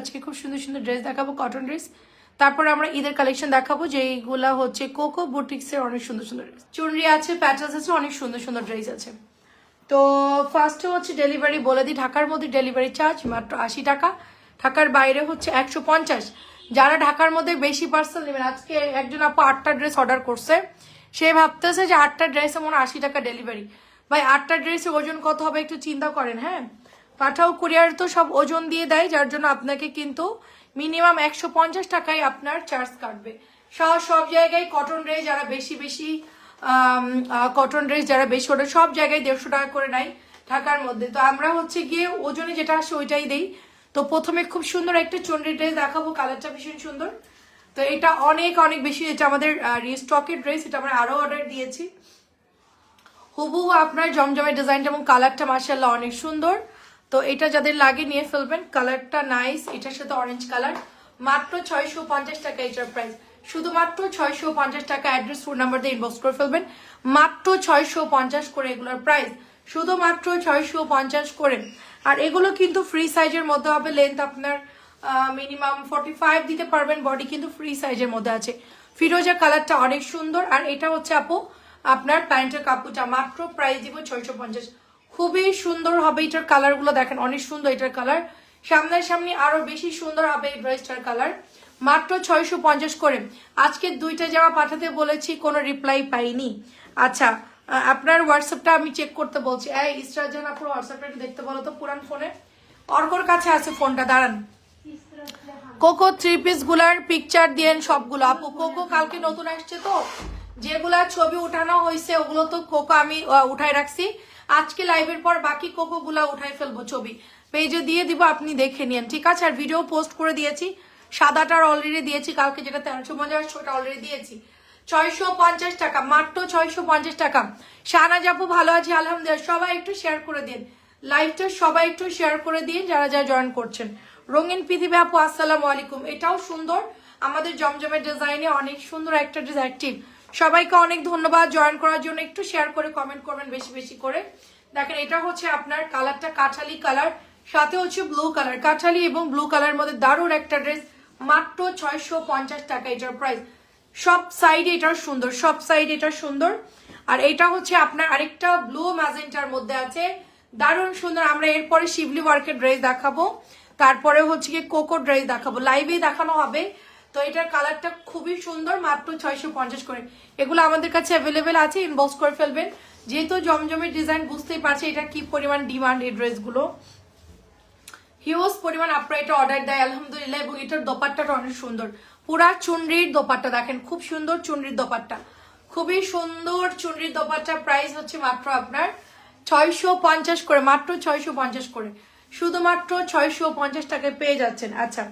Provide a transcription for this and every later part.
আজকে খুব সুন্দর সুন্দর ড্রেস দেখাবো কটন ড্রেস তারপরে আমরা ঈদের কালেকশন দেখাবো, যেইগুলা হচ্ছে কোকো বুটিক্সের অনেক সুন্দর সুন্দর ড্রেস চুনরি আছে প্যাটার্স আছে, অনেক সুন্দর সুন্দর ড্রেস আছে। তো ফার্স্টে হচ্ছে ডেলিভারি বলে দিই, ঢাকার মধ্যে ডেলিভারি চার্জ মাত্র আশি টাকা। ঢাকার বাইরে হচ্ছে একশো পঞ্চাশ। যারা ঢাকার মধ্যে বেশি পার্সেল নেবেন, আজকে একজন আপু আটটা ড্রেস অর্ডার করছে। সে ভাবতেছে যে আটটা ড্রেসে মনে হয় আশি টাকা ডেলিভারি ভাই, আটটা ড্রেসের ওজন কত হবে একটু চিন্তা করেন হ্যাঁ? পাঠাও কুরিয়ার তো সব ওজন দিয়ে দেয়, যার জন্য আপনাকে কিন্তু মিনিমাম একশো পঞ্চাশ টাকায় আপনার চার্জ কাটবে। সব সব জায়গায় কটন ড্রেস যারা বেশি বেশি কটন ড্রেস যারা বেশি, ওটা সব জায়গায় দেড়শো টাকা করে নেয় ঢাকার মধ্যে। তো আমরা হচ্ছে গিয়ে ওজনে যেটা আসে ওইটাই দেই। তো প্রথমে খুব সুন্দর একটা চন্ডি ড্রেস দেখাবো, কালারটা ভীষণ সুন্দর। তো এটা অনেক অনেক বেশি, এটা আমাদের রিস্টকের ড্রেস এটা আমরা আরও অর্ডার দিয়েছি। হুবহু আপনার জমজমের ডিজাইনটা এবং কালারটা মার্শাল্লাহ অনেক সুন্দর। তো এটা যাদের লাগে নিয়ে ফেলবেন। কালারটা নাইস এটার সাথে অরেঞ্জ কালার মাত্র ছয়শো পঞ্চাশ টাকা এটার প্রাইস শুধুমাত্র ছয়শো পঞ্চাশ টাকা অ্যাড্রেস ফোন নাম্বার দিয়ে ইনবক্স করে ফেলবেন। মাত্র ছয়শো পঞ্চাশ করে এগুলোর প্রাইস শুধুমাত্র ছয়শো পঞ্চাশ করে। আর এগুলো কিন্তু ফ্রি সাইজের মধ্যে হবে। লেন্থ আপনার মিনিমাম ফর্টি ফাইভ দিতে পারবেন। বডি কিন্তু ফ্রি সাইজের মধ্যে আছে। ফিরোজা কালারটা অনেক সুন্দর। আর এটা হচ্ছে আপু, আপনার প্যান্টের কাপড়টা। মাত্র প্রাইস দিব ছয়শো পঞ্চাশ। খুবই সুন্দর হবে এটার কালারগুলো দেখেন, অনেক সুন্দর এটার কালার। সামনের সামনে আরও বেশি সুন্দর হবে এই ড্রেসটার কালার। মাত্র ছয়শো পঞ্চাশ করে। আজকে দুইটা জামা পাঠাতে বলেছি, কোনো রিপ্লাই পাইনি। আচ্ছা আপনার হোয়াটসঅ্যাপটা আমি চেক করতে বলছি। এই ইসরাত জাহান আপুর হোয়াটসঅ্যাপটা দেখতে বলো তো, পুরান ফোনে। অর্কর কাছে আছে ফোনটা, দাঁড়ান। কোকো থ্রি পিসগুলার পিকচার দিয়েন সবগুলো। আপু, কোকো কালকে নতুন আসছে তো? যেগুলা ছবি উঠানো হয়েছে, ওগুলো তো কোকো আমি উঠায় রাখছি। আজকে লাইভের পর বাকি কোকো গুলা উঠাই ফেলব ছবি। পেজে দিয়ে দিব, আপনি দেখে নিন ঠিক আছে? আর ভিডিও পোস্ট করে দিয়েছি। সাদাটার অলরেডি দিয়েছি, কালকে যেটা তেরোশো পঞ্চাশ, ওটা অলরেডি দিয়েছি। ছয়শো পঞ্চাশ টাকা, মাত্র ছয়শো পঞ্চাশ টাকা। শাহনাজ আপু, ভালো আছি, আলহামদুলিল্লাহ। সবাই একটু শেয়ার করে দিন। লাইভটা সবাই একটু শেয়ার করে দিন, যারা যারা জয়েন করছেন। রঙিন পৃথিবী আপু, আসসালামু আলাইকুম। এটাও সুন্দর। আমাদের জমজমের ডিজাইনে অনেক সুন্দর একটা অ্যাক্টিভ সবাইকে অনেক ধন্যবাদ। জয়েন করার জন্য একটু শেয়ার করে কমেন্ট করবেন বেশি বেশি করে। দেখেন, এটা হচ্ছে আপনার কালারটা কাঠালি কালার, সাথে হচ্ছে ব্লু কালার কাঠালি এবং ব্লু কালার মধ্যে দারুণ একটা ড্রেস মাত্র ছয়শো পঞ্চাশ টাকা এটার প্রাইস সব সাইড এটা সুন্দর, সব সাইড এটা সুন্দর। আর এটা হচ্ছে আপনার আরেকটা ব্লু ম্যাজেন্টার মধ্যে আছে। দারুণ সুন্দর। আমরা এরপরে শিবলি ওয়ার্কের ড্রেস দেখাবো। তারপরে হচ্ছে কোকো ড্রেস দেখাবো। লাইভে দেখানো হবে। তো এটার কালারটা খুবই সুন্দর, মাত্র ছয়শো পঞ্চাশ করে। এগুলো আমাদের কাছে অ্যাভেলেবেল আছে ইনবক্স করে ফেলবেন। যেহেতু জমজমের ডিজাইন বুঝতেই পারছে এটা কি পরিমাণ ডিমান্ড এই ড্রেসগুলো হিউজ পরিমাণ আপনারা এটা অর্ডার দেয়, আলহামদুলিল্লাহ, এবং এটার দোপাট্টাটা অনেক সুন্দর। পুরা চুনরির দোপাট্টা দেখেন, খুব সুন্দর চুনরির দোপাট্টা। খুবই সুন্দর চুনরির দোপাট্টা প্রাইস হচ্ছে মাত্র আপনার ছয়শো পঞ্চাশ করে, মাত্র ছয়শো পঞ্চাশ করে। শুধুমাত্র ছয়শো পঞ্চাশ টাকায় পেয়ে যাচ্ছেন। আচ্ছা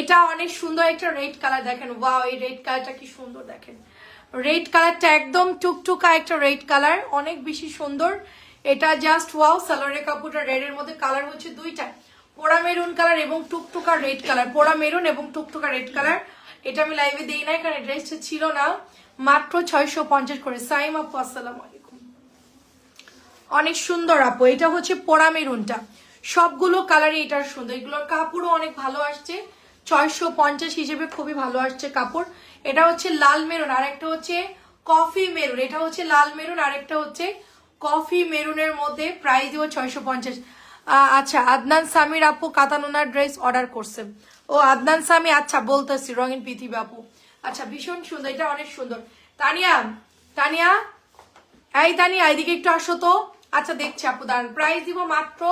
এটা অনেক সুন্দর একটা রেড কালার দেখেন। ওয়াও এই রেড কালারটা কি সুন্দর দেখেন। রেড কালারটা একদম টুকটুকা একটা রেড কালার অনেক বেশি সুন্দর। এটা জাস্ট ওয়াও সালোয়ারের কাপড়টা রেডের মধ্যে কালার হচ্ছে দুইটা। পোড়া মেরুন কালার এবং টুকটুকা রেড কালার পোড়া মেরুন এবং টুকটুকা রেড কালার এটা আমি লাইভে দিই নাই, কারণ ড্রেসটা ছিল না। মাত্র ছয়শো পঞ্চাশ করে। সাইম আপু, আসসালাম আলাইকুম। অনেক সুন্দর আপু, এটা হচ্ছে পোড়া মেরুনটা সবগুলো কালারই এটার সুন্দর। এগুলোর কাপড়ও অনেক ভালো আসছে। ছয়শো পঞ্চাশ হিসেবে খুবই ভালো আসছে কাপড়। এটা হচ্ছে লাল মেরুন, আর একটা হচ্ছে কফি মেরুন। এটা হচ্ছে লাল মেরুন, আর একটা হচ্ছে কফি মেরুনের মধ্যে প্রাইস দিব ছয়শো পঞ্চাশ। আচ্ছা আদনান সামির আপু কাতানোনার ড্রেস অর্ডার করছে। ও, আদনান সামি আচ্ছা বলতেছি, রঙিন পৃথিবী আপু আচ্ছা ভীষণ সুন্দর, এটা অনেক সুন্দর। তানিয়া তানিয়া, এই তানিয়া, এদিকে একটু আসো তো। আচ্ছা দেখছি আপু, দাঁড়ান, প্রাইস দিব মাত্র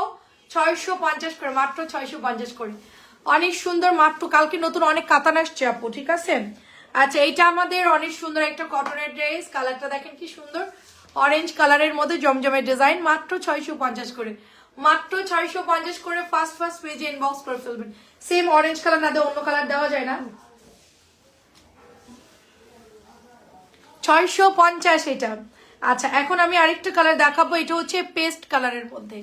ছয়শো পঞ্চাশ করে, মাত্র ছয়শো পঞ্চাশ করে। অনেক সুন্দর মাত্র। কালকে নতুন অনেক কাতান আসছে আপু, ঠিক আছে? আচ্ছা এইটা আমাদের অনেক সুন্দর একটা কটনের ড্রেস কালারটা দেখেন কি সুন্দর। অরেঞ্জ কালারের মধ্যে জমজমের ডিজাইন মাত্র ছয়শো পঞ্চাশ করে। মাত্র ছয়শো পঞ্চাশ করে ফার্স্ট ফার্স্ট পেজে ইনবক্স করে ফেলবেন। সেম অরেঞ্জ কালার না দিয়ে অন্য কালার দেওয়া যায় না। ছয়শো পঞ্চাশ এটা। আচ্ছা এখন আমি আরেকটা কালার দেখাবো। এটা হচ্ছে পেস্ট কালারের মধ্যে।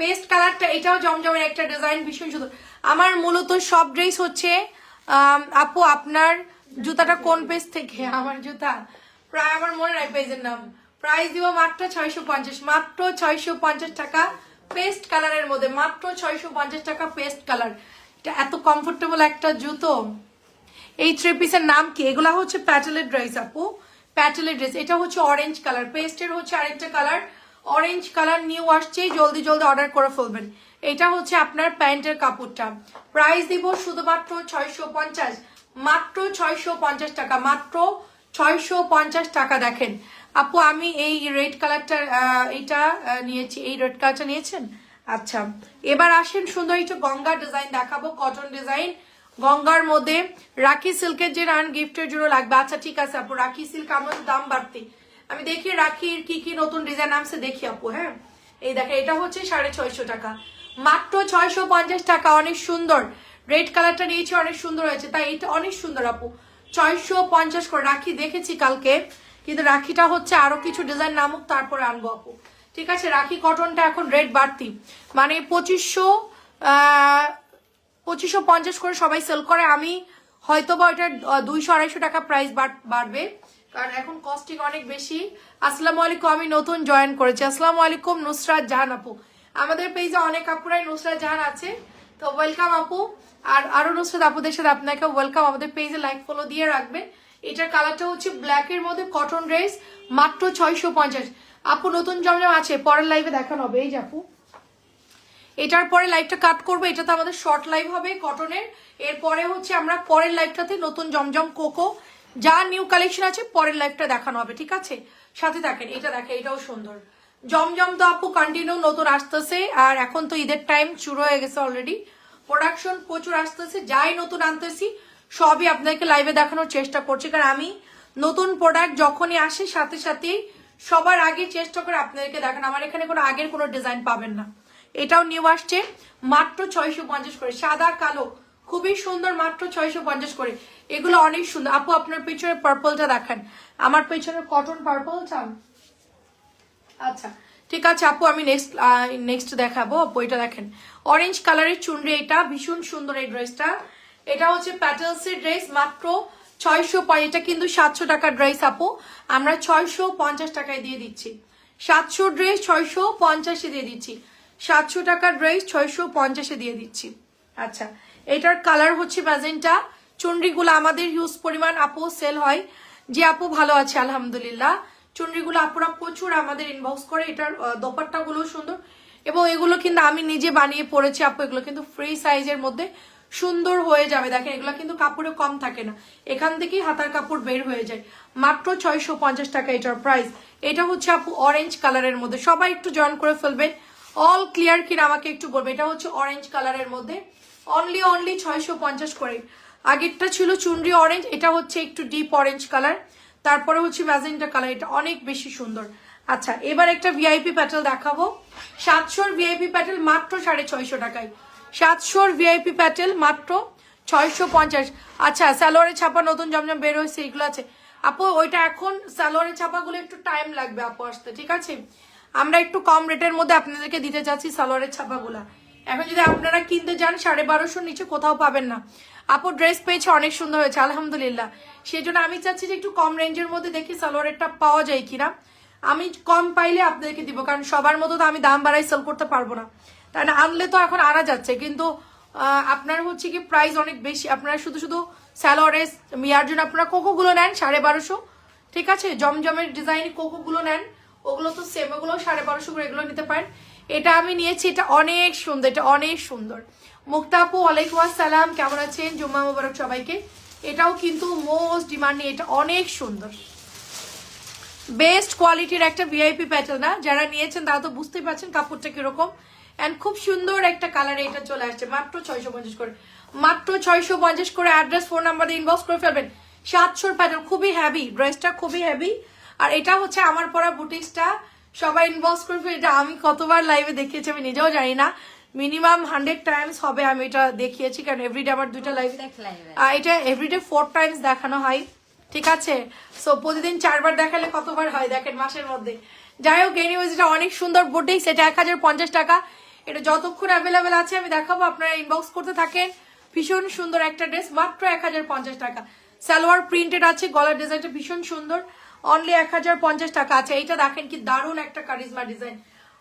পেস্ট কালারটা, এটাও জমজমের একটা ডিজাইন ভীষণ সুন্দর। আমার মূলত সব ড্রেস হচ্ছে আপু, আপনার জুতাটা কোন পেজ থেকে? আমার জুতা। প্রায় আমার মনে নাই পেজের নাম। প্রাইস দিব মাত্র ছয়শো পঞ্চাশ, মাত্র ছয়শো পঞ্চাশ টাকা পেস্ট কালারের মধ্যে, মাত্র ছয়শো পঞ্চাশ টাকা পেস্ট কালার এটা এত কমফোর্টেবল একটা জুতো। এই থ্রি পিসের নাম কি? এগুলা হচ্ছে প্যাটেলের ড্রেস আপু। প্যাটেলের ড্রেস এটা হচ্ছে অরেঞ্জ কালার পেস্টের হচ্ছে আরেকটা কালার অরেঞ্জ কালার নিউ আসছে জলদি জলদি অর্ডার করে ফেলবেন। এটা হচ্ছে আপনার প্যান্টের কাপড়টা। প্রাইস দিব শুধুমাত্র ছয়শো পঞ্চাশ। মাত্র ছয়শো পঞ্চাশ টাকা, মাত্র ছয়শো পঞ্চাশ টাকা দেখেন। আপু, আমি এই রেড কালারটা এটা নিয়েছি। এই রেড কালারটা নিয়েছেন? আচ্ছা। এবার আসেন সুন্দর একটু গঙ্গা ডিজাইন দেখাবো কটন ডিজাইন গঙ্গার মধ্যে রাখি সিল্কের যে রান গিফটের জন্য লাগবে। আচ্ছা ঠিক আছে আপু, রাখি সিল্ক আমার দাম বাড়তি। আমি দেখি রাখির কি কি নতুন ডিজাইন নামছে দেখি আপু হ্যাঁ? এই দেখে এটা হচ্ছে সাড়ে ছয়শো টাকা। মাত্র ছয়শো পঞ্চাশ টাকা, অনেক সুন্দর। রেড কালারটা নিয়েছি, অনেক সুন্দর হয়েছে। তাই এটা অনেক সুন্দর, আপু। ছয়শো পঞ্চাশ করে রাখি, দেখেছি কালকে। কিন্তু রাখিটা হচ্ছে আরও কিছু ডিজাইন নামুক, তারপরে আনব, আপু। ঠিক আছে, রাখি কটনটা এখন রেড বাড়তি। মানে পঁচিশশো পঁচিশশো পঞ্চাশ করে সবাই সেল করে। আমি হয়তো বা ওইটার দুইশো আড়াইশো টাকা প্রাইস বাড়বে। কারণ এখন কস্টিং অনেক বেশি। আসসালামু আলাইকুম, আমি নতুন জয়েন করেছি। আসসালামু আলাইকুম, নুসরাত জাহান আপু। আমাদের পেজে অনেক আপুরাই নুসরাত জাহান আছে। তো ওয়েলকাম আপু। আর আরও নুসরাত আপুদের সাথে আপনাকে ওয়েলকাম আমাদের পেজে লাইক ফলো দিয়ে রাখবেন এটার কালারটা হচ্ছে ব্ল্যাকের মধ্যে কটন ড্রেস মাত্র ছয়শো পঞ্চাশ। আপু, নতুন জমজম আছে, পরের লাইভে দেখানো হবে। এই যে আপু। এটার পরে লাইভটা কাট করব। এটা তো আমাদের শর্ট লাইভ হবে কটনের এরপরে হচ্ছে আমরা পরের লাইভটাতে নতুন জমজম কোকো যা নিউ কালেকশন আছে, পরের লাইফটা দেখানো হবে, ঠিক আছে? সাথে দেখেন এটা দেখেন এটাও সুন্দর। জমজম তো আপু কন্টিনিউ নতুন আসতেছে, আর এখন তো ঈদের টাইম শুরু হয়ে গেছে অলরেডি প্রোডাকশন প্রচুর আসতেছে, যাই নতুন আনতেছি, সবই আপনাকে লাইভে দেখানোর চেষ্টা করছি, কারণ আমি নতুন প্রোডাক্ট যখনই আসে, সাথে সাথেই সবার আগে চেষ্টা করে আপনাদেরকে দেখানো। আমার এখানে কোনো আগের কোনো ডিজাইন পাবেন না। এটাও নিউ আসছে, মাত্র ছয়শো পঞ্চাশ করে, সাদা কালো, খুবই সুন্দর মাত্র ছয়শো পঞ্চাশ করে। এগুলো অনেক সুন্দর। আপু, আপনার পেছনে পার্পলটা দেখান। আমার পেছনে কটন পার্পল চান আচ্ছা ঠিক আছে আপু, আমি নেক্সট নেক্সট দেখাবো। আপু, এটা দেখেন। অরেঞ্জ কালারের চুনরি এটা, ভীষণ সুন্দর এই ড্রেসটা এটা হচ্ছে প্যাটেলস এর ড্রেস মাত্র ছয়শো এটা কিন্তু সাতশো টাকার ড্রেস আপু। আমরা ছয়শো পঞ্চাশ টাকায় দিয়ে দিচ্ছি। সাতশো ড্রেস ছয়শো পঞ্চাশে দিয়ে দিচ্ছি। সাতশো টাকার ড্রেস ছয়শো পঞ্চাশে দিয়ে দিচ্ছি। আচ্ছা এটার কালার হচ্ছে ম্যাজেন্টা চুনরিগুলো আমাদের ইউজ পরিমাণ আপু সেল হয়। যে আপু ভালো আছে, আলহামদুলিল্লাহ। চুনরিগুলো আপুরা প্রচুর আমাদের ইনবক্স করে, এটার দোপাট্টা গুলো সুন্দর। এবং এগুলো কিন্তু আমি নিজে বানিয়ে পরেছি আপু, এগুলো কিন্তু ফ্রি সাইজের মধ্যে সুন্দর হয়ে যাবে। দেখেন, এগুলো কিন্তু কাপড়ে কম থাকে না। এখান থেকেই হাতার কাপড় বের হয়ে যায়। মাত্র ছয়শো পঞ্চাশ টাকা এটার প্রাইস এটা হচ্ছে আপু অরেঞ্জ কালারের মধ্যে। সবাই একটু জয়েন করে ফেলবেন। অল ক্লিয়ার কিনা আমাকে একটু বলবে এটা হচ্ছে অরেঞ্জ কালারের মধ্যে। অনলি অনলি ছয়শো পঞ্চাশ করে। আগেরটা ছিল চুনরি অরেঞ্জ এটা হচ্ছে একটু ডিপ অরেঞ্জ কালার তারপরে হচ্ছে ম্যাজেন্টা কালার এটা অনেক বেশি সুন্দর। আচ্ছা এবার একটা ভিআইপি প্যাটেল দেখাবো। সাতশোর ভিআইপি প্যাটেল মাত্র সাড়ে ছয়শো টাকায়। সাতশোর ভিআইপি প্যাটেল মাত্র ছয়শো পঞ্চাশ। আচ্ছা স্যালোয়ারের ছাপা, নতুন জমজম বের হয়েছে, এগুলো আছে। আপু, ওইটা এখন স্যালোয়ারের ছাপাগুলো একটু টাইম লাগবে আপু আসতে, ঠিক আছে? আমরা একটু কম রেটের মধ্যে আপনাদেরকে দিতে চাচ্ছি সালোয়ারের ছাপাগুলা। এখন যদি আপনারা কিনতে যান, সাড়ে বারোশোর নিচে কোথাও পাবেন না। আপু ড্রেস পেয়েছে, অনেক সুন্দর হয়েছে, আলহামদুলিল্লাহ। সেই জন্য আমি চাচ্ছি যে একটু কম রেঞ্জের মধ্যে দেখি সালোয়ারেরটা পাওয়া যায় কিনা। আমি কম পাইলে আপনাদেরকে দিব, কারণ সবার মতো তো আমি দাম বাড়াই সেল করতে পারব না। তাই না, আনলে তো এখন আনা যাচ্ছে, কিন্তু আপনার হচ্ছে কি প্রাইস অনেক বেশি। আপনারা শুধু শুধু স্যালোয়ারের মিয়ার জন্য আপনারা কোকোগুলো নেন, সাড়ে বারোশো, ঠিক আছে? জমজমের ডিজাইন কোকোগুলো নেন, ওগুলো তো সেম ওগুলো সাড়ে বারোশো করে এগুলো নিতে পারেন। এটা আমি নিয়েছি, এটা অনেক সুন্দর, এটা অনেক সুন্দর। মুক্তা আপু ওয়ালাইকুম আসসালাম, কেমন আছেন? জুম্মা মুবারক সবাইকে। এটাও কিন্তু মোস্ট ডিমান্ডিং এটা অনেক সুন্দর। বেস্ট কোয়ালিটির একটা ভিআইপি প্যাটার্ন না? যারা নিয়েছেন তারা তো বুঝতেই পারছেন কাপড়টা কীরকম। অ্যান্ড খুব সুন্দর একটা কালারে এটা চলে আসছে, মাত্র ছয়শো পঞ্চাশ করে। মাত্র ছয়শো পঞ্চাশ করে অ্যাড্রেস ফোন নাম্বার দিয়ে ইনবক্স করে ফেলবেন। সাতশোর প্যাটার্ন খুবই হ্যাভি ড্রেসটা খুবই হ্যাভি আর এটা হচ্ছে আমার পরা বুটিক্সটা সবাই ইনবক্স করবে এটা আমি কতবার লাইভে দেখিয়েছি আমি নিজেও জানি না। মিনিমাম হান্ড্রেড টাইমস হবে আমি এটা দেখিয়েছি কারণ এভরিডে আমার দুইটা লাইভ এটা এভরিডে ফোর টাইমস দেখানো হয় ঠিক আছে? সো প্রতিদিন চারবার দেখালে কতবার হয় দেখেন মাসের মধ্যে। যাই হোক এনিওয়েজ এটা অনেক সুন্দর বুটিক্স এটা এক হাজার পঞ্চাশ টাকা। এটা যতক্ষণ অ্যাভেলেবেল আছে আমি দেখাবো আপনারা ইনবক্স করতে থাকেন। ভীষণ সুন্দর একটা ড্রেস মাত্র এক হাজার পঞ্চাশ টাকা। সালোয়ার প্রিন্টেড আছে গলার ডিজাইনটা ভীষণ সুন্দর। অনলি এক হাজার পঞ্চাশ টাকা আছে। এইটা দেখেন কি দারুণ একটা কারিজমা ডিজাইন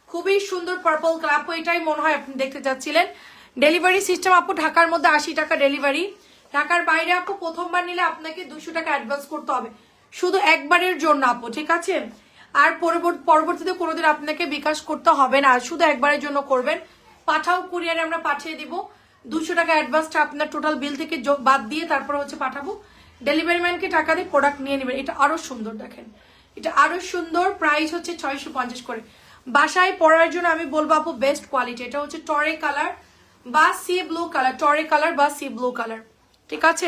খুবই সুন্দর পার্পল কালার আপু এটাই মনে হয় আপনি দেখতে চাচ্ছিলেন। ডেলিভারি সিস্টেম আপু, ঢাকার মধ্যে আশি টাকা ডেলিভারি ঢাকার বাইরে আপু, প্রথমবার নিলে আপনাকে দুশো টাকা অ্যাডভান্স করতে হবে। শুধু একবারের জন্য আপু, ঠিক আছে? আর পরবর্তী পরবর্তীতে কোনোদিন আপনাকে বিকাশ করতে হবে না। শুধু একবারের জন্য করবেন। পাঠাও কুরিয়ারে আমরা পাঠিয়ে দিব। দুশো টাকা অ্যাডভান্সটা আপনার টোটাল বিল থেকে বাদ দিয়ে তারপরে হচ্ছে পাঠাবো। ডেলিভারি ম্যানকে টাকা দিয়ে প্রোডাক্ট নিয়ে নেবেন। এটা আরও সুন্দর দেখেন। এটা আরও সুন্দর প্রাইস হচ্ছে ছয়শো পঞ্চাশ করে। বাসায় পরার জন্য আমি বলব আপু বেস্ট কোয়ালিটি এটা হচ্ছে টরে কালার বা সি ব্লু কালার টরে কালার বা সি ব্লু কালার ঠিক আছে?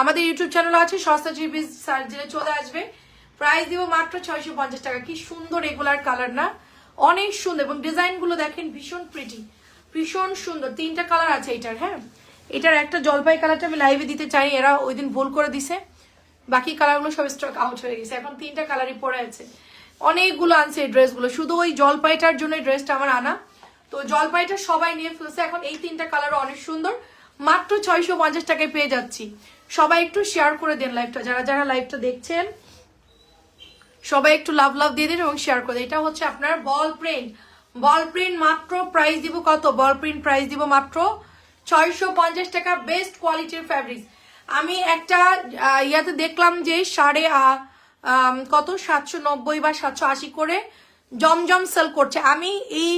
আমাদের ইউটিউব চ্যানেল আছে, সস্তা জিবি সার্চ দিলে চলে আসবে। প্রাইস দিব মাত্র ছয়শো পঞ্চাশ টাকা। কি সুন্দর এগুলার কালার না? অনেক সুন্দর। এবং ডিজাইনগুলো দেখেন ভীষণ প্রিটি ভীষণ সুন্দর। তিনটা কালার আছে এটার হ্যাঁ? এটার একটা জলপাই কালারটা আমি লাইভে দিতে চাই, এরা ওই দিন ভুল করে দিছে। বাকি কালারগুলো সব স্টক আউট হয়ে গেছে। এখন তিনটা কালারই পরে আছে। অনেকগুলো আনছে এই ড্রেসগুলো শুধু ওই জলপাইটার জন্য ড্রেসটা আমার আনা। তো জলপাইটা সবাই নিয়ে ফেলছে। এখন এই তিনটা কালারও অনেক সুন্দর। মাত্র ছয়শো পঞ্চাশ টাকায় পেয়ে যাচ্ছি। সবাই একটু শেয়ার করে দেন লাইভটা যারা যারা লাইভটা দেখছেন, সবাই একটু লাভ লাভ দিয়ে দিন এবং শেয়ার করে। এটা হচ্ছে আপনার বল প্রিন্ট বল প্রিন্ট মাত্র প্রাইস দিব কত? বল প্রিন্ট প্রাইস দিব মাত্র ছয়শো পঞ্চাশ টাকা বেস্ট কোয়ালিটির ফ্যাব্রিক্স আমি একটা ইয়াতে দেখলাম যে সাড়ে কত? সাতশো নব্বই বা সাতশো আশি করে জমজম সেল করছে। আমি এই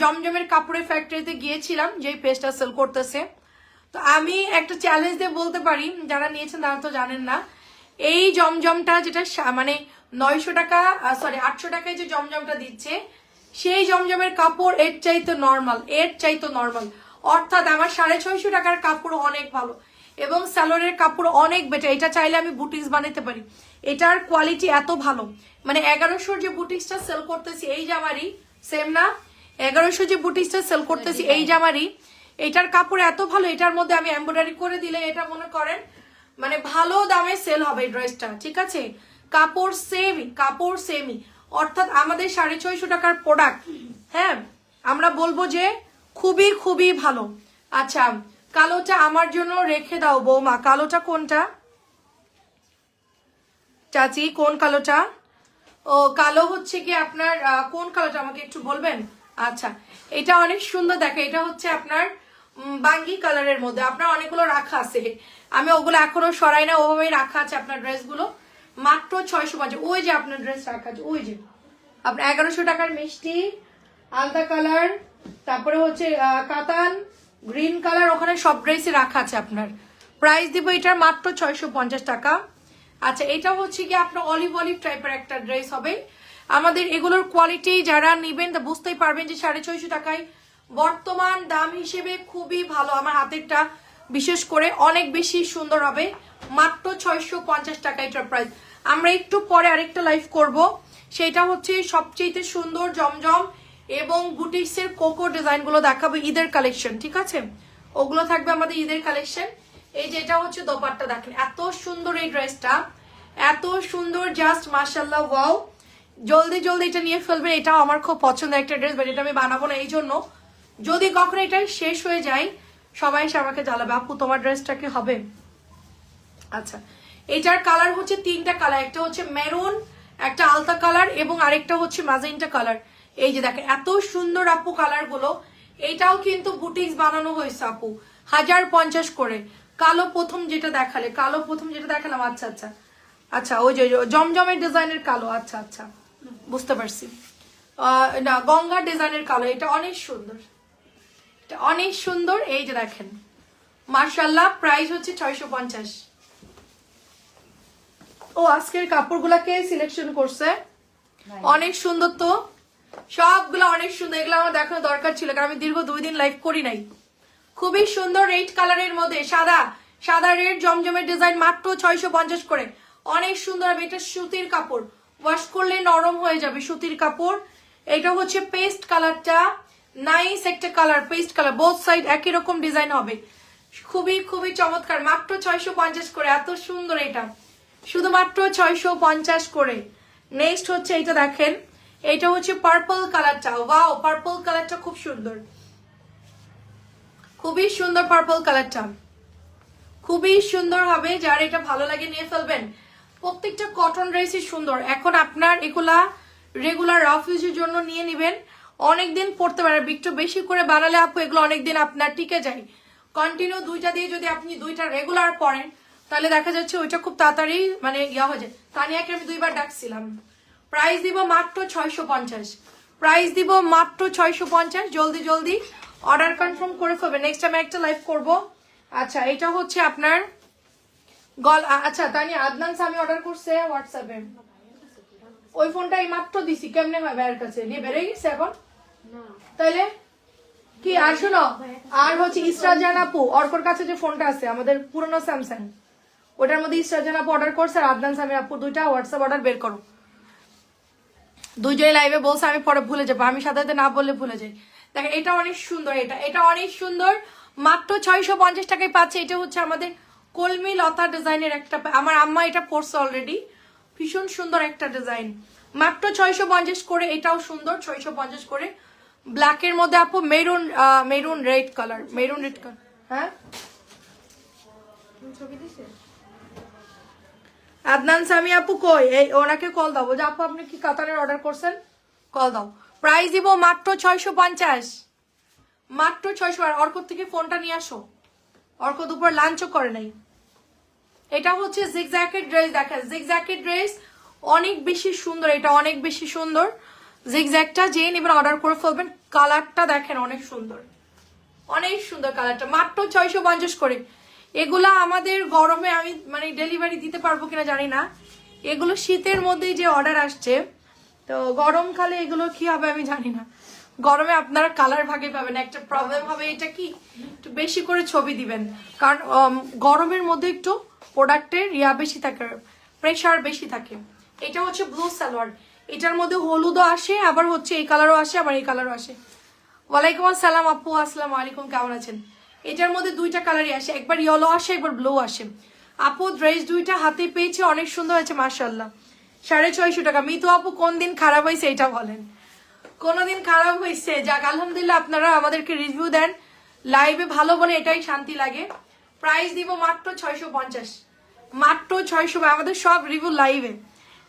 জমজমের কাপড়ের ফ্যাক্টরিতে গিয়েছিলাম, যেই পেজটা সেল করতেছে। তো আমি একটা চ্যালেঞ্জ দিয়ে বলতে পারি, যারা নিয়েছেন তারা তো জানেন না, এই জমজমটা যেটা মানে নয়শো টাকা সরি আটশো টাকায় যে জমজমটা দিচ্ছে, সেই জমজমের কাপড় এর চাইতে নর্মাল এর চাইতে নর্মাল অর্থাৎ আমার সাড়ে ছয়শো টাকার কাপড় অনেক ভালো। এবং স্যালোরের কাপড় অনেক বেটার এটা চাইলে আমি বুটিক্স বানাতে পারি। এটার কোয়ালিটি এত ভালো। মানে এগারোশোর যে বুটিক্সটা সেল করতেছি, এই জামারই সেম না? এগারোশো যে বুটিক্সটা সেল করতেছি, এই জামারই এটার কাপড় এত ভালো, এটার মধ্যে আমি এমব্রয়ডারি করে দিলে এটা মনে করেন মানে ভালো দামে সেল হবে ড্রেসটা ঠিক আছে? কাপড় সেমই কাপড় সেমই অর্থাৎ আমাদের সাড়ে ছয়শো টাকার প্রোডাক্ট হ্যাঁ? আমরা বলব যে খুবই খুবই ভালো। আচ্ছা কালোটা আমার জন্য রেখে দাও বৌমা। কালোটা কোনটা? চাচি, কোন কালোটা? ও, কালো হচ্ছে কি আপনার কোন কালোটা আমাকে একটু বলবেন? আচ্ছা এটা অনেক সুন্দর দেখে। এটা হচ্ছে আপনার বাঙ্গি কালারের মধ্যে। আপনার অনেকগুলো রাখা আছে। আমি ওগুলো এখনও সরাই না। ওভাবেই রাখা আছে আপনার ড্রেসগুলো। মাত্র ছয়শো পঞ্চাশ। ওই যে আপনার ড্রেস রাখা আছে। ওই যে। আপনার এগারোশো টাকার মিষ্টি আলতা কালার তারপরে হচ্ছে কাতান, গ্রিন কালার, ওখানে সব ড্রেসই রাখা আছে আপনার। প্রাইস দিব এটার মাত্র ছয়শো পঞ্চাশ টাকা। আচ্ছা এটা হচ্ছে কি আপনার অলিভ অলিভ টাইপের একটা ড্রেস হবে। আমাদের এগুলোর কোয়ালিটি যারা নেবেন, তা বুঝতেই পারবেন যে সাড়ে ছয়শো টাকায় বর্তমান দাম হিসেবে খুবই ভালো আমার হাতেরটা। বিশেষ করে অনেক বেশি সুন্দর হবে। মাত্র ছয়শো পঞ্চাশ টাকা এটার প্রাইস আমরা একটু পরে আরেকটা লাইভ করব। সেটা হচ্ছে সবচেয়ে সুন্দর জমজম এবং বুটিক্সের কোকো ডিজাইনগুলো দেখাবো ঈদের কালেকশন ঠিক আছে? ওগুলো থাকবে আমাদের ঈদের কালেকশন এই যে এটা হচ্ছে দোপাট্টা, দেখেন, এত সুন্দর এই ড্রেসটা। এত সুন্দর জাস্ট মার্শাল্লাহ ওয়াও জলদি জলদি এটা নিয়ে ফেলবে এটাও আমার খুব পছন্দের একটা ড্রেস বাট এটা আমি বানাবো না এই জন্য যদি কখনো এটা শেষ হয়ে যায়, সবাই এসে আমাকে জ্বালাবে আপু, তোমার ড্রেসটা কি হবে? আচ্ছা এটার কালার হচ্ছে তিনটা কালার একটা হচ্ছে মেরুন একটা আলতা কালার এবং আরেকটা হচ্ছে ম্যাজেন্টা কালার এই যে দেখেন এত সুন্দর আপু কালারগুলো। এটাও কিন্তু বুটিক্স বানানো হয়েছে আপু হাজার পঞ্চাশ করে। কালো প্রথম যেটা দেখালে কালো প্রথম যেটা দেখালাম আচ্ছা আচ্ছা। আচ্ছা ওই যে জমজমের ডিজাইনের কালো আচ্ছা আচ্ছা। বুঝতে পারছি। না গঙ্গার ডিজাইনের কালো এটা অনেক সুন্দর। এটা অনেক সুন্দর এই যে দেখেন। মার্শাল্লাহ প্রাইস হচ্ছে ছয়শো পঞ্চাশ। ও আজকের কাপড়গুলাকে সিলেকশন করছে? অনেক সুন্দর তো। সবগুলো অনেক সুন্দর, এগুলো আমার দেখানো দরকার ছিল, কারণ আমি দীর্ঘ দুই দিন লাইভ করি নাই। খুবই সুন্দর রেড কালারের মধ্যে, সাদা সাদা রেড জমজমের ডিজাইন মাত্র ছয়শো পঞ্চাশ করে। অনেক সুন্দর হবে এটা সুতির কাপড়। ওয়াশ করলে নরম হয়ে যাবে সুতির কাপড়। এটা হচ্ছে পেস্ট কালারটা নাইস একটা colour paste colour both side একই রকম ডিজাইন হবে। খুবই খুবই চমৎকার, মাত্র ছয়শো পঞ্চাশ করে, এত সুন্দর এটা। শুধুমাত্র ছয়শো পঞ্চাশ করে। নেক্সট হচ্ছে এটা দেখেন। এটা হচ্ছে পার্পল কালারটা ওয়াও পার্পল কালারটা খুব সুন্দর। খুবই সুন্দর পার্পল কালারটা খুবই সুন্দর হবে, যার এটা ভালো লাগে নিয়ে ফেলবেন। প্রত্যেকটা কটন ড্রেসই সুন্দর। এখন আপনার এগুলা রেগুলার রাফ ইউজের জন্য নিয়ে নেবেন। অনেক দিন পড়তে পারে একটু বেশি করে বানালে আপু, এগুলো অনেক দিন আপনার টিকে যায়। কন্টিনিউ দুইটা দিয়ে যদি আপনি দুইটা রেগুলার পড়েন, তাহলে দেখা যাচ্ছে ওইটা খুব তাড়াতাড়ি মানে ইয়া হয়ে যায়। তানিয়াকে আমি দুইবার ডাকছিলাম। প্রাইস দিব মাত্র ছয়শো পঞ্চাশ। প্রাইস দিব মাত্র ছয়শো পঞ্চাশ। জলদি জলদি অর্ডার কনফার্ম করে ফেলবে। নেক্সট আমি একটা লাইভ করব। আচ্ছা এটা হচ্ছে আপনার গল আচ্ছা তানি আদনান আমি অর্ডার করছে হোয়াটসঅ্যাপে ওই ফোনটা এই মাত্র দিছি। কেমনে হয় ভাইয়ের কাছে? নিয়ে বেড়ে গেছে এখন? তাইলে কি আর শোনো আর হচ্ছে ইসরাজান আপু অর্কর কাছে যে ফোনটা আছে আমাদের পুরনো স্যামসাং ওটার মধ্যে ইসরাজান আপু অর্ডার করছে আর আদনান সামি আপু দুইটা হোয়াটসঅ্যাপ অর্ডার বের করো। দুইজনে লাইভে বলছে, আমি পরে ভুলে যাব। আমি সাথে সাথে না বললে ভুলে যাই। দেখেন এটা অনেক সুন্দর, এটা এটা অনেক সুন্দর। মাত্র ছয়শো পঞ্চাশ টাকায় পাচ্ছে। এটা হচ্ছে আমাদের কলমি লতা ডিজাইনের একটা, আমার আম্মা এটা পরছে অলরেডি ভীষণ সুন্দর একটা ডিজাইন। মাত্র ছয়শো পঞ্চাশ করে, এটাও সুন্দর, ছয়শো পঞ্চাশ করে। ব্ল্যাকের মধ্যে আপু maroon maroon red colour maroon red colour হ্যাঁ? আদনান সামি আপু কই? এই, ওনাকে কল দাও। যে আপু, আপনি কি কাতারের অর্ডার করছেন? কল দাও। প্রাইস দিব মাত্র ছয়শো পঞ্চাশ। মাত্র ছয়শো আর অর্ক থেকে ফোনটা নিয়ে আসো। অর্ক দুপুর লাঞ্চও করে নাই। এটা হচ্ছে জিগজ্যাকের ড্রেস দেখা জিগজ্যাকের ড্রেস অনেক বেশি সুন্দর। এটা অনেক বেশি সুন্দর। জিগ জ্যাকটা যে নেবেন অর্ডার করে ফেলবেন কালারটা দেখেন অনেক সুন্দর। অনেক সুন্দর কালারটা মাত্র ছয়শো পঞ্চাশ করে। এগুলা আমাদের গরমে আমি মানে ডেলিভারি দিতে পারব কিনা জানি না। এগুলো শীতের মধ্যেই যে অর্ডার আসছে, তো গরমকালে এগুলো কি হবে আমি জানি না। গরমে আপনারা কালার ভাগে পাবেন। একটা প্রবলেম হবে এটা কি? একটু বেশি করে ছবি দিবেন। কারণ গরমের মধ্যে একটু প্রোডাক্টের ইয়া বেশি থাকে প্রেশার বেশি থাকে। এটা হচ্ছে ব্লু সালোয়ার এটার মধ্যে হলুদও আসে, আবার হচ্ছে এই কালারও আসে, আবার এই কালারও আসে। ওয়ালাইকুম আসসালাম আপু, আসসালামু আলাইকুম, কেমন আছেন? এটার মধ্যে দুইটা কালারই আসে। একবার ইয়েলো আসে, একবার ব্লু আসে। আপু ড্রেস দুইটা হাতে পেয়েছে, অনেক সুন্দর হয়েছে মার্শাল্লাহ সাড়ে ছয়শো টাকা। মিতু আপু, কোন দিন খারাপ হয়েছে এটা বলেন। কোনোদিন খারাপ হয়েছে? যাক, আলহামদুলিল্লাহ আপনারা আমাদেরকে রিভিউ দেন। লাইভে ভালো বলে এটাই শান্তি লাগে। প্রাইস দিব মাত্র ছয়শো পঞ্চাশ। মাত্র ছয়শো আমাদের সব রিভিউ লাইভে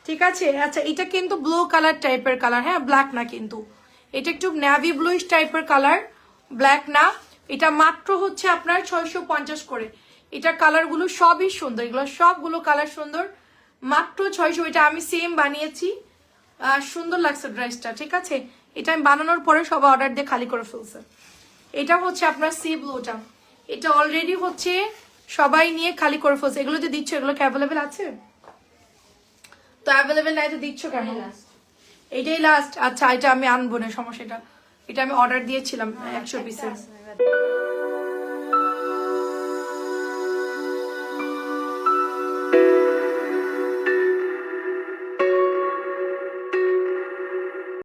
ঠিক আছে? আচ্ছা এটা কিন্তু ব্লু কালার টাইপের কালার হ্যাঁ? ব্ল্যাক না কিন্তু। এটা একটু ন্যাভি ব্লুইশ টাইপের কালার ব্ল্যাক না। এটা মাত্র হচ্ছে আপনার ছয়শো পঞ্চাশ করে। এটা কালারগুলো সবই সুন্দর। এগুলো সবগুলো কালার সুন্দর। মাত্র ছয়শো এটা আমি সেম বানিয়েছি। সুন্দর লাগছে ড্রেসটা ঠিক আছে? এটা আমি বানানোর পরে সবাই অর্ডার দিয়ে খালি করে ফেলছে। এটা হচ্ছে আপনার সি ব্লুটা এটা অলরেডি হচ্ছে সবাই নিয়ে খালি করে ফেলছে। এগুলো যে দিচ্ছ এগুলো কি অ্যাভেলেবেল আছে? তো অ্যাভেলেবেল নাই তো দিচ্ছ কেন? এটাই লাস্ট আচ্ছা এটা আমি আনব না সমস্যাটা। এটা আমি অর্ডার দিয়েছিলাম একশো পিসের